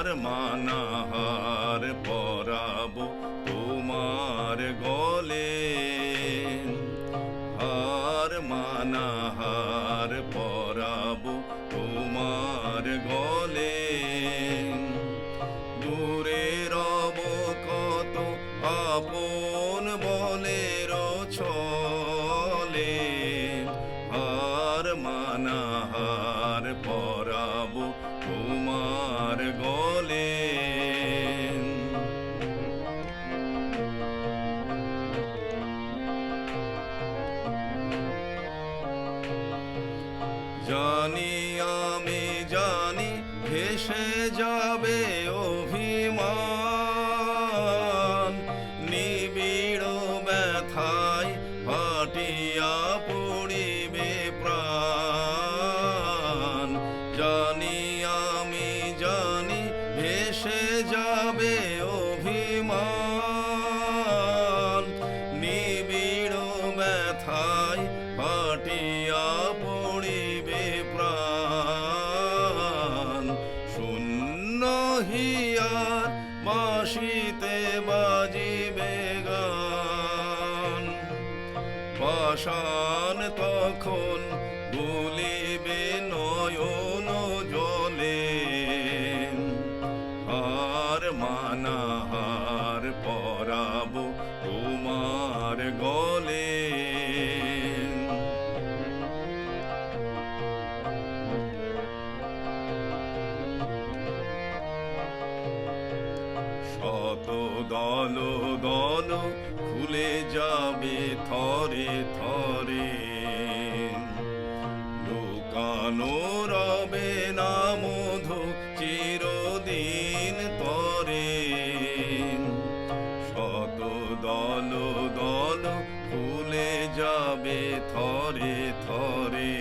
হার মানাহার পরাব, তোমার গলে হার মানাহার পরাব, তোমার গলে দূরে রব কত আপন বলের ছলে হার মানাহার পরাবো জানি, আমি জানি, ভেসে যাবে অভিমান। নিবিড় ব্যথায় ফাটিয়া পড়িবে প্রাণ। জানি, আমি জানি, ভেসে যাবে অভিমান। নিবিড় ব্যথায় বাসিতে বাজিবে গান। পাষাণ তখন বলিবে নয়ন জলে আর মানাহার পরাব তোমার গলে। দল দল খুলে যাবে থরে থরে। লুকানো রবে না মধু, চিরদিন তরে। শত দল দল খুলে যাবে থরে থরে।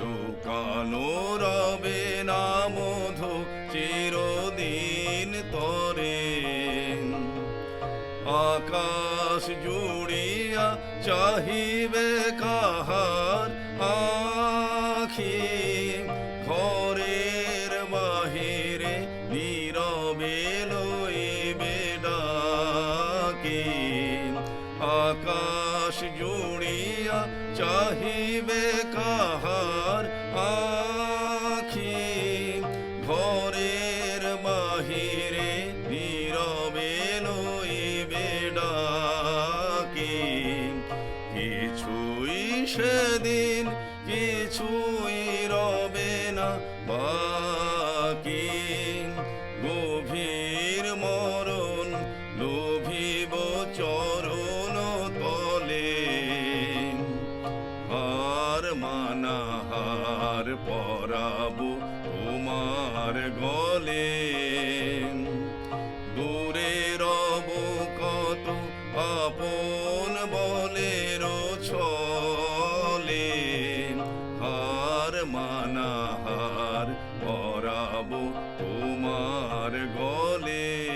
লুকানো রবে না মধু, চিরদিন আকাশ জুড়িয়া চাহিবে কাহার আখি। ঘরের বাহিরে নীরবে লইবে ডাকি। আকাশ জুড়িয়া চাহিবে কাহার পরাব তোমার গলে। দূরে রব কত আপন বলে ছলে হার মানাহার পরাবো তোমার গলে।